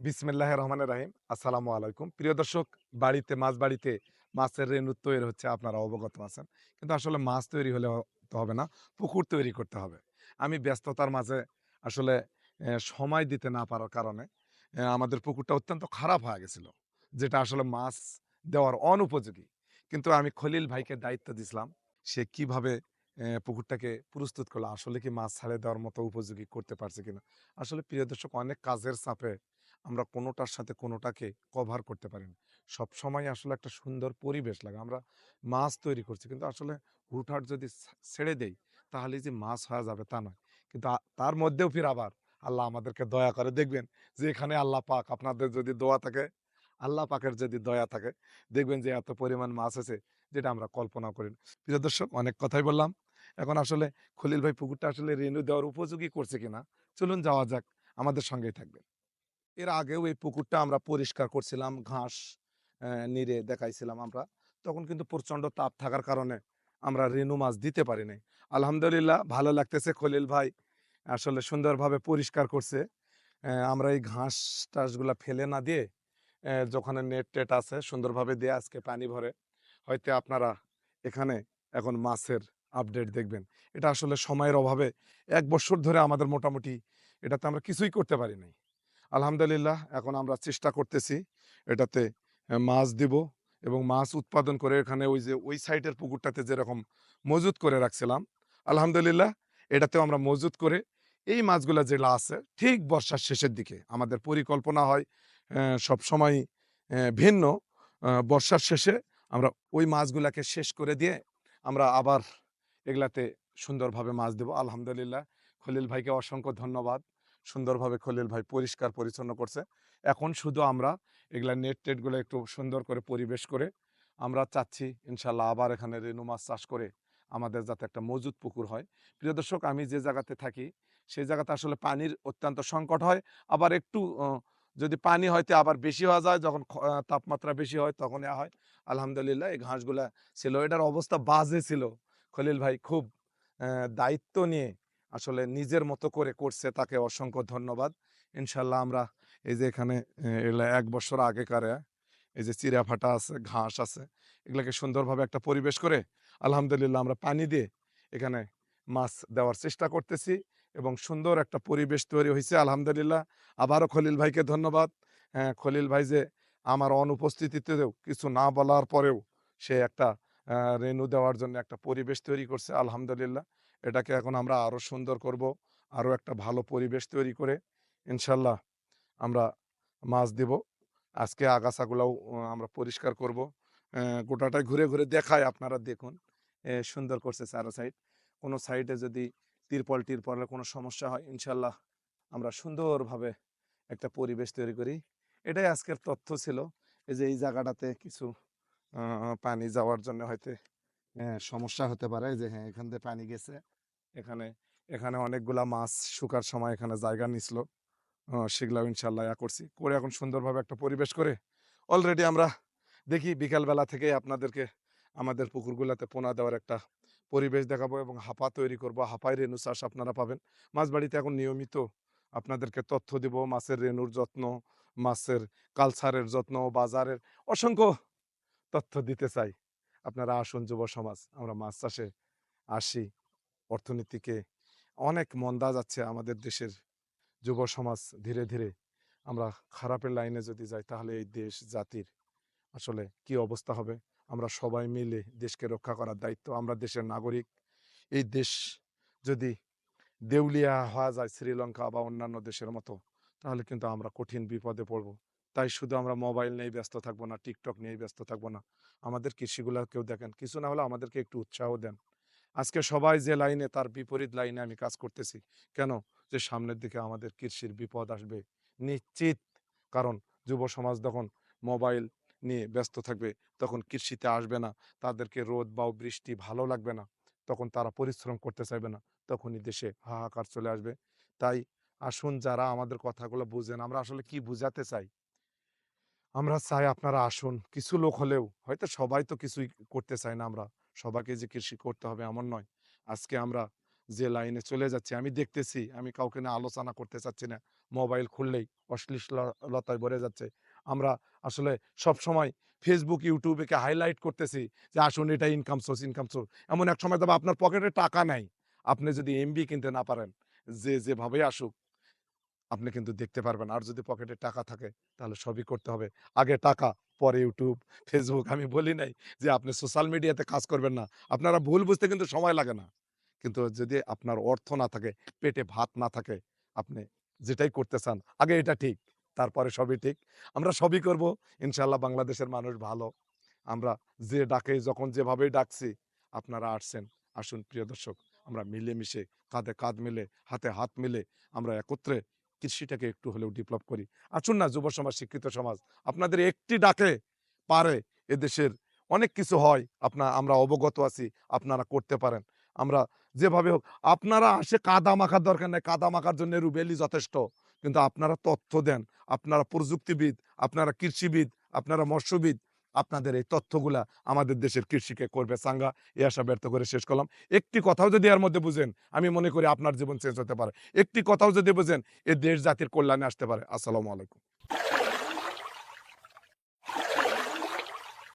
বিসমিল্লাহ রহমান রাহিম। আসসালামু আলাইকুম। প্রিয় দর্শক, বাড়িতে, মাছ বাড়িতে মাছের রেণু তৈরি হচ্ছে, আপনারা অবগত আছেন। কিন্তু আসলে মাছ তৈরি হলে তো হবে না, পুকুর তৈরি করতে হবে। আমি ব্যস্ততার মাঝে আসলে সময় দিতে না পারার কারণে আমাদের পুকুরটা অত্যন্ত খারাপ হয়ে গেছিল, যেটা আসলে মাছ দেওয়ার অনুপযোগী। কিন্তু আমি খলিল ভাইকে দায়িত্ব দিছিলাম, সে কীভাবে পুকুরটাকে প্রস্তুত করল, আসলে কি মাছ ছাড়ে দেওয়ার মতো উপযোগী করতে পারছে কিনা? আসলে প্রিয় দর্শক, অনেক কাজের চাপে আমরা কোনোটার সাথে কোনোটাকে কভার করতে পারি না। সব সময় আসলে একটা সুন্দর পরিবেশ লাগে। আমরা মাছ তৈরি করছি। কিন্তু আসলে হুটহাট যদি ছেড়ে দেই, তাহলে যে মাছ হয়ে যাবে তা নয়। কিন্তু তার মধ্যেও ফির আবার আল্লাহ আমাদেরকে দয়া করে দেখবেন যে এখানে আল্লাহ পাক আপনাদের যদি দোয়া থাকে, আল্লাহ পাকের যদি দয়া থাকে, দেখবেন যে এত পরিমাণ মাছ আছে যেটা আমরা কল্পনা করি। প্রিয় দর্শক, অনেক কথাই বললাম। এখন আসলে খলিল ভাই পুকুরটা আসলে রেনু দেওয়ার উপযোগী করছে কিনা, চলুন যাওয়া যাক। আমাদের সঙ্গেই থাকবেন। এর আগেও এই পুকুরটা আমরা পরিষ্কার করছিলাম, ঘাস নিড়ে দেখাইছিলাম আমরা। তখন কিন্তু প্রচণ্ড তাপ থাকার কারণে আমরা রেনু মাছ দিতে পারি নাই। আলহামদুলিল্লাহ, ভালো লাগতেছে খলিল ভাই। আসলে সুন্দরভাবে পরিষ্কার করছে। আমরা এই ঘাস টাসগুলা ফেলে না দিয়ে যেখানে নেট টেট আছে, সুন্দরভাবে দিয়ে আজকে পানি ভরে, হয়তো আপনারা এখানে এখন মাছের আপডেট দেখবেন। এটা আসলে সময়ের অভাবে এক বছর ধরে আমাদের মোটামুটি এটাতে আমরা কিছুই করতে পারি নাই। আলহামদুলিল্লাহ, এখন আমরা চেষ্টা করতেছি এটাতে মাছ দিব এবং মাছ উৎপাদন করে এখানে ওই যে, ওই সাইডের পুকুরটাতে যেরকম মজুত করে রাখছিলাম, আলহামদুলিল্লাহ, এটাতেও আমরা মজুত করে এই মাছগুলো যেগুলো আছে, ঠিক বর্ষার শেষের দিকে, আমাদের পরিকল্পনা হয় সব সময় ভিন্ন বর্ষার শেষে আমরা ওই মাছগুলাকে শেষ করে দিয়ে আমরা আবার এগুলাতে সুন্দরভাবে মাছ দেব, আলহামদুলিল্লাহ। খলিল ভাইকে অসংখ্য ধন্যবাদ। সুন্দরভাবে খলিল ভাই পরিষ্কার পরিচ্ছন্ন করছে। এখন শুধু আমরা এগুলা নেট টেটগুলো একটু সুন্দর করে পরিবেশ করে আমরা চাচ্ছি ইনশাল্লাহ আবার এখানে রেনু মাছ চাষ করে আমাদের যাতে একটা মজুদ পুকুর হয়। প্রিয় দর্শক, আমি যে জায়গাতে থাকি সেই জায়গাতে আসলে পানির অত্যন্ত সংকট হয়। আবার একটু যদি পানি হয়তো আবার বেশি হওয়া যায়, যখন তাপমাত্রা বেশি হয় তখন এ হয়। আলহামদুলিল্লাহ এই ঘাসগুলা ছিল। এটার অবস্থা বাজে ছিল। খলিল ভাই খুব দায়িত্ব নিয়ে আসলে নিজের মতো করে করছে, তাকে অসংখ্য ধন্যবাদ। ইনশাল্লাহ আমরা এই যে এখানে এক বছর আগেকার এই যে চিরা ফাটা আছে, ঘাস আছে, এগুলাকে সুন্দরভাবে একটা পরিবেশ করে আলহামদুলিল্লাহ আমরা পানি দিয়ে এখানে মাছ দেওয়ার চেষ্টা করতেছি এবং সুন্দর একটা পরিবেশ তৈরি হয়েছে আলহামদুলিল্লাহ। আবারও খলিল ভাইকে ধন্যবাদ। হ্যাঁ খলিল ভাই যে আমার অনুপস্থিতিতেও কিছু না বলার পরেও সে একটা রেনু দেওয়ার জন্য একটা পরিবেশ তৈরি করছে। আলহামদুলিল্লাহ। এটাকে এখন আমরা আরও সুন্দর করব আরও একটা ভালো পরিবেশ তৈরি করে। ইনশাল্লাহ আমরা মাছ দিব। আজকে আগাছাগুলাও আমরা পরিষ্কার করব। গোটাটাই ঘুরে ঘুরে দেখায় আপনারা দেখুন। সুন্দর করছে চারো সাইড। কোনো সাইডে যদি তিরপল টিরপলের কোনো সমস্যা হয় ইনশাল্লাহ আমরা সুন্দরভাবে একটা পরিবেশ তৈরি করি। এটাই আজকের তথ্য ছিল। এই যে এই জায়গাটাতে কিছু পানি যাওয়ার জন্য হয়তো হ্যাঁ, সমস্যা হতে পারে যে হ্যাঁ এখান থেকে পানি গেছে। এখানে এখানে অনেকগুলা মাছ শুকার সময় এখানে জায়গা নিছিল সেগুলাও ইনশাল্লাহ ইয়া করছি। করে এখন সুন্দরভাবে একটা পরিবেশ করে অলরেডি আমরা দেখি বিকালবেলা থেকে আপনাদেরকে আমাদের পুকুরগুলাতে পোনা দেওয়ার একটা পরিবেশ দেখাবো এবং হাপা তৈরি করব। হাপাই রেনু চাষ আপনারা পাবেন। মাছবাড়িতে এখন নিয়মিত আপনাদেরকে তথ্য দিব। মাছের রেনুর যত্ন, মাছের কালচারের যত্ন, বাজারের অসংখ্য তথ্য দিতে চাই। আপনারা আসুন যুব সমাজ, আমরা মাছ চাষে আসি, অর্থনীতিকে অনেক মন্দা যাচ্ছে আমাদের দেশের যুব সমাজ ধীরে ধীরে। আমরা খারাপের লাইনে যদি যাই, তাহলে এই দেশ জাতির আসলে কি অবস্থা হবে? আমরা সবাই মিলে দেশকে রক্ষা করার দায়িত্ব, আমরা দেশের নাগরিক। এই দেশ যদি দেউলিয়া হওয়া যায়, শ্রীলঙ্কা বা অন্যান্য দেশের মতো, তাহলে কিন্তু আমরা কঠিন বিপদে পড়ব। তাই শুধু আমরা মোবাইল নিয়েই ব্যস্ত থাকব না, টিকটক নিয়েই ব্যস্ত থাকব না। আমাদের কৃষিগুলা কেউ দেখেন, কিছু না হলে আমাদেরকে একটু উৎসাহ দেন। আজকে সবাই যে লাইনে, তার বিপরীত লাইনে আমি কাজ করতেছি। কেন? যে সামনের দিকে আমাদের কৃষির বিপদ আসবে। নিশ্চিত! কারণ যুব সমাজ যখন মোবাইল নিয়ে ব্যস্ত থাকবে, তখন কৃষিতে আসবে না। তাদেরকে রোদ বা বৃষ্টি ভালো লাগবে না। তখন তারা পরিশ্রম করতে চাইবে না। তখনই দেশে হাহাকার চলে আসবে। তাই আসুন যারা আমাদের কথাগুলো বুঝেন, আমরা আসলে কি বুঝাতে চাই? আমরা চাই আপনারা আসুন। কিছু লোক হলেও, হয়তো সবাই তো কিছুই করতে চায় না আমরা। সবাইকে যে কৃষি করতে হবে এমন নয়। আজকে আমরা যে লাইনে চলে যাচ্ছে, আমি দেখতেছি, আমি কাউকে না আলোচনা করতে চাচ্ছি না। মোবাইল খুললেই অশ্লীলতায় ভরে যাচ্ছে। আমরা আসলে সব সময় ফেসবুক ইউটিউবে কে হাইলাইট করতেছি যে আসুন এটা ইনকাম সোর্স ইনকাম সোর্স এমন এক সময় তবে আপনার পকেটে টাকা নাই। আপনি যদি এমবি কিনতে না পারেন, যে যেভাবে আসুক আপনি কিন্তু দেখতে পারবেন। আর যদি পকেটে টাকা থাকে, তাহলে সবই করতে হবে। আগে টাকা, পরে ইউটিউব ফেসবুক আমি বলি নাই যে আপনি সোশ্যাল মিডিয়াতে কাজ করবেন না। আপনারা ভুল বুঝতে কিন্তু সময় লাগে না। কিন্তু যদি আপনার অর্থ না থাকে, পেটে ভাত না থাকে, আপনি যেটাই করতে চান, আগে এটা ঠিক, তারপরে সবই ঠিক। আমরা সবই করব। ইনশাল্লাহ বাংলাদেশের মানুষ ভালো। আমরা যে ডাকে, যখন যেভাবেই ডাকছি, আপনারা আসছেন, আসুন প্রিয় দর্শক, আমরা মিলেমিশে কাঁধে কাঁধ মিলে, হাতে হাত মিলে আমরা একত্রে কৃষিটাকে একটু হলেও ডেভেলপ করি। আসুন না, যুব সমাজ, শিক্ষিত সমাজ, আপনাদের একটি ডাকে পারে এদেশের অনেক কিছু হয় আপনার আমরা অবগত আছি, আপনারা করতে পারেন। আমরা যেভাবে হোক, আপনারা আসে কাদা মাখার দরকার নেই, কাদা মাখার জন্য রুবেলি যথেষ্ট, কিন্তু আপনারা তথ্য দেন, আপনারা প্রযুক্তিবিদ, আপনারা কৃষিবিদ, আপনারা মৎস্যবিদ আপনাদের এই তথ্যগুলা আমাদের দেশের কৃষিকে করবে চাঙ্গা এ আশা ব্যর্থ করে শেষ করলাম। একটি কথাও যদি এর মধ্যে বুঝেন, আমি মনে করি আপনার জীবন চেঞ্জ হতে পারে। একটি কথাও যদি বুঝেন, এ দেশ জাতির কল্যাণে আসতে পারে। আসসালামু আলাইকুম।